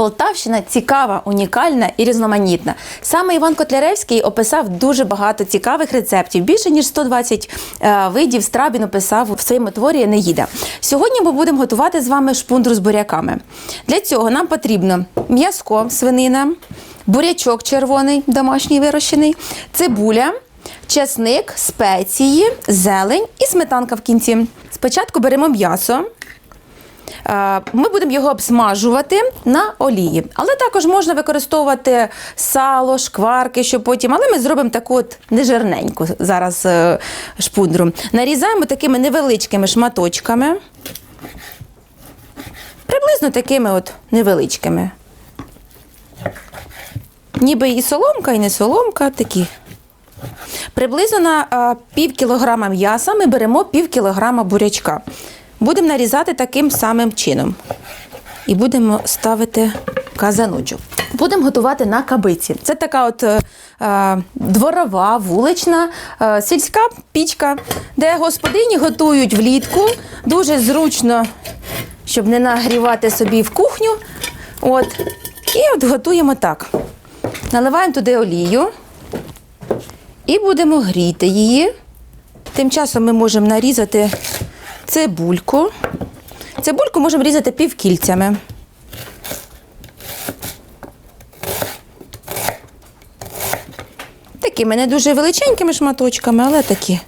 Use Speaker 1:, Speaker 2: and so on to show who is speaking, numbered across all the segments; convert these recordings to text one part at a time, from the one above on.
Speaker 1: Полтавщина цікава, унікальна і різноманітна. Саме Іван Котляревський описав дуже багато цікавих рецептів. Більше ніж 120 е, видів страв він описав в своєму творі Енеїда. Сьогодні ми будемо готувати з вами шпундру з буряками. Для цього нам потрібно м'язко, свинина, бурячок червоний, домашній вирощений, цибуля. Чесник, спеції, зелень і сметанка в кінці. Спочатку беремо м'ясо. Е, Ми будемо його обсмажувати на олії. Але також можна використовувати сало, шкварки, що потім. Але ми зробимо таку от нежирненьку зараз е, шпундру. Нарізаємо такими невеличкими шматочками. Приблизно такими от невеличкими. Ніби і соломка, і не соломка, такі. Приблизно на пів кілограма м'яса ми беремо пів кілограма бурячка. Будемо нарізати таким самим чином. І будемо ставити казаночок. Будемо готувати на кабиці. Це така от е, е, дворова, вулична, е, сільська пічка, де господині готують влітку. Дуже зручно, щоб не нагрівати собі в кухню. От. І от готуємо так. Наливаємо туди олію. І будемо гріти її. Тим часом ми можемо нарізати цибульку. Цибульку можемо різати півкільцями. Такими не дуже величенькими шматочками, але такі.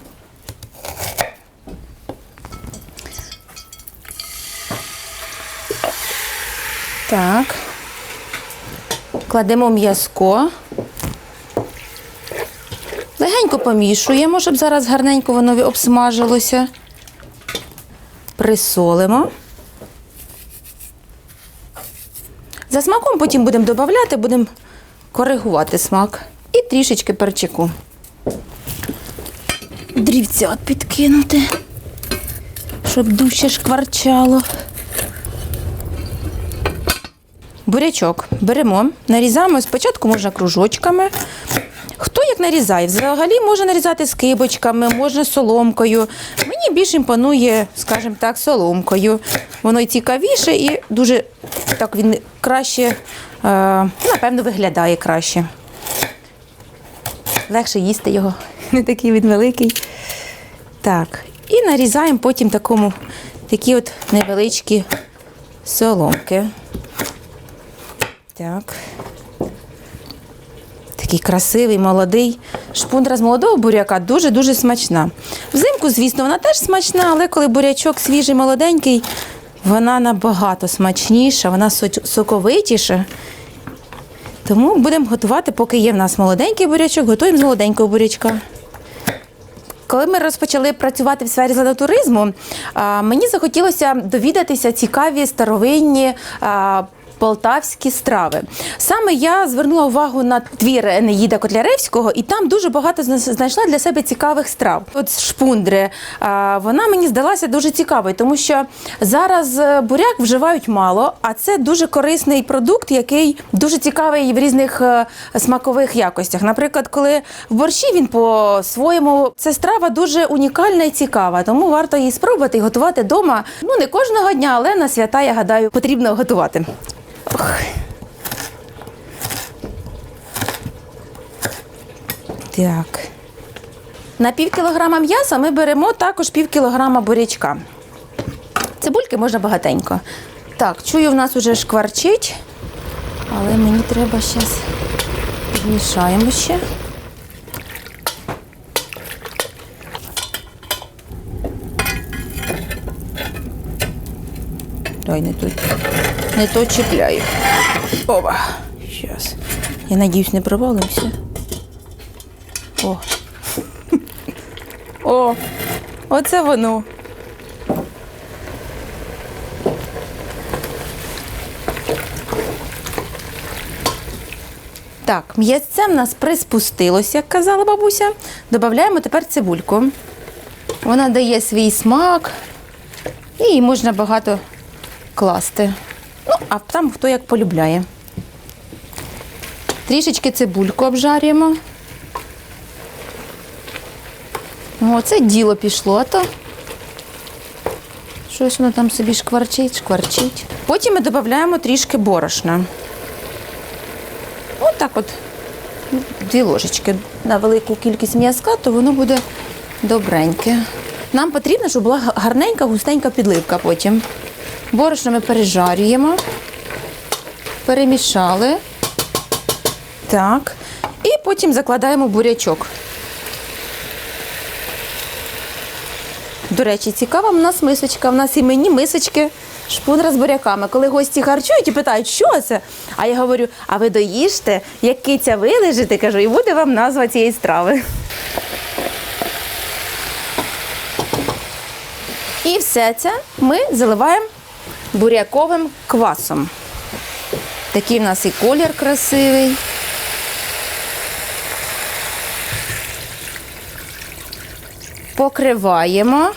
Speaker 1: Так. Кладемо м'язко. Легенько помішуємо, щоб зараз гарненько воно обсмажилося. Присолимо. За смаком потім будемо додавати, будемо коригувати смак. І трішечки перчику. Дрівця підкинути, щоб дужче шкварчало. Бурячок беремо, нарізаємо спочатку можна кружочками. Хто як нарізає? Взагалі можна нарізати скибочками, можна соломкою. Мені більш імпонує, скажімо так, соломкою. Воно і цікавіше, і дуже так він краще, е, напевно, виглядає краще. Легше їсти його, не такий він великий. Так, і нарізаємо потім такому такі от невеличкі соломки. Так. Такий красивий, молодий. Шпундра з молодого буряка дуже-дуже смачна. Взимку, звісно, вона теж смачна, але коли бурячок свіжий, молоденький, вона набагато смачніша, вона соковитіша. Тому будемо готувати, поки є в нас молоденький бурячок, готуємо з молоденького бурячка. Коли ми розпочали працювати в сфері зонотуризму, мені захотілося довідатися цікаві старовинні. Полтавські страви. Саме я звернула увагу на твір Енеїда Котляревського, і там дуже багато знайшла для себе цікавих страв. От шпундри вона мені здалася дуже цікавою, тому що зараз е, буряк вживають мало, а це дуже корисний продукт, який дуже цікавий в різних е, смакових якостях. Наприклад, коли в борщі він по-своєму це страва дуже унікальна і цікава, тому варто її спробувати і готувати вдома. Ну не кожного дня, але на свята, я гадаю, потрібно готувати. Ох. Так. На пів кілограма м'яса ми беремо також пів кілограма бурячка. Цибульки можна багатенько. Так, чую, в нас уже шкварчить, але мені треба зараз підмішаємо ще. Ой, не тут. Не то чіпляю. Опа. Зараз. Я надіюсь, не провалимося. О. О, оце воно. Так, м'ясце в нас приспустилося, як казала бабуся. Додаємо тепер цибульку. Вона дає свій смак, і її можна багато класти. Ну, а там хто як полюбляє. Трішечки цибульку обжарюємо. О, це діло пішло, а то щось воно там собі шкварчить, шкварчить. Потім ми додаємо трішки борошна. Ось так от дві ложечки на велику кількість м'язка, то воно буде добреньке. Нам потрібно, щоб була гарненька, густенька підливка потім. Борошно ми пережарюємо, перемішали. Так. І потім закладаємо бурячок. До речі, цікава в нас мисочка. В нас іменні мисочки шпундра з буряками. Коли гості харчують і питають, що це? А я говорю: а ви доїжте, як киця вилежите, кажу, і буде вам назва цієї страви. І все це ми заливаємо буряковим квасом. Такий в нас і колір красивий. Покриваємо,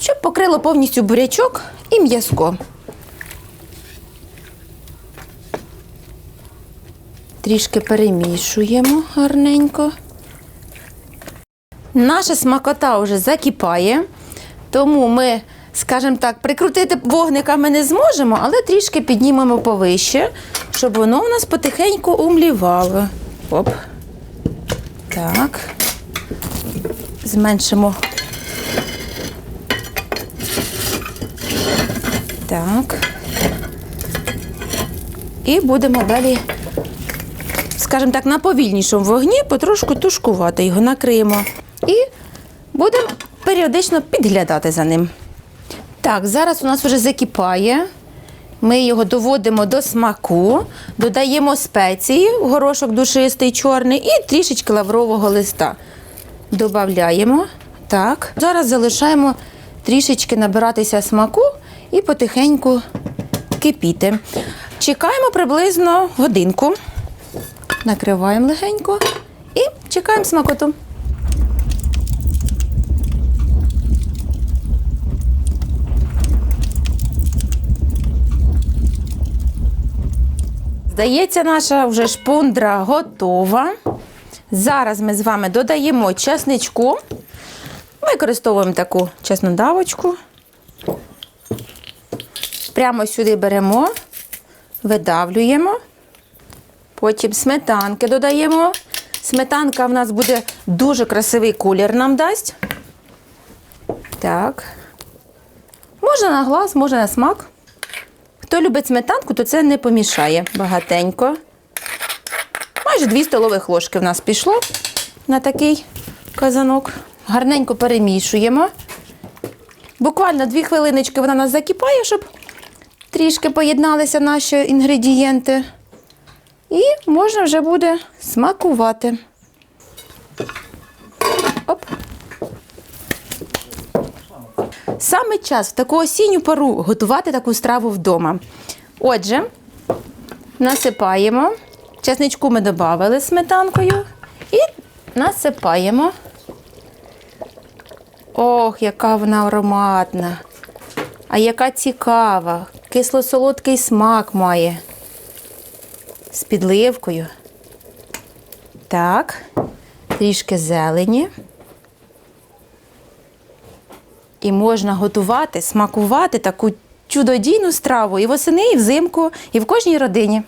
Speaker 1: щоб покрило повністю бурячок і м'язко. Трішки перемішуємо гарненько. Наша смакота вже закипає, тому ми, скажімо так, прикрутити вогника ми не зможемо, але трішки піднімемо повище, щоб воно у нас потихеньку умлівало. Оп. Так. Зменшимо. Так. І будемо далі, скажімо так, на повільнішому вогні потрошку тушкувати його, накриємо. І будемо періодично підглядати за ним. Так, зараз у нас вже закипає. Ми його доводимо до смаку, додаємо спеції, горошок душистий, чорний і трішечки лаврового листа. Добавляємо. Так. Зараз залишаємо трішечки набиратися смаку і потихеньку кипіти. Чекаємо приблизно годинку. Накриваємо легенько і чекаємо смакоту. Здається, наша вже шпундра готова. Зараз ми з вами додаємо чесничку. Використовуємо таку чеснодавочку. Прямо сюди беремо, видавлюємо. Потім сметанки додаємо. Сметанка в нас буде дуже красивий колір нам дасть. Так. Можна на глаз, можна на смак. Хто любить сметанку, то це не помішає багатенько. Майже 2 столових ложки в нас пішло на такий казанок. Гарненько перемішуємо. Буквально 2 хвилиночки вона нас закипає, щоб трішки поєдналися наші інгредієнти. І можна вже буде смакувати. Саме час в таку осінню пору готувати таку страву вдома. Отже, насипаємо. Чесничку ми додали сметанкою і насипаємо. Ох, яка вона ароматна. А яка цікава. Кисло-солодкий смак має. З підливкою. Так, трішки зелені. І можна готувати, смакувати таку чудодійну страву і восени, і взимку, і в кожній родині.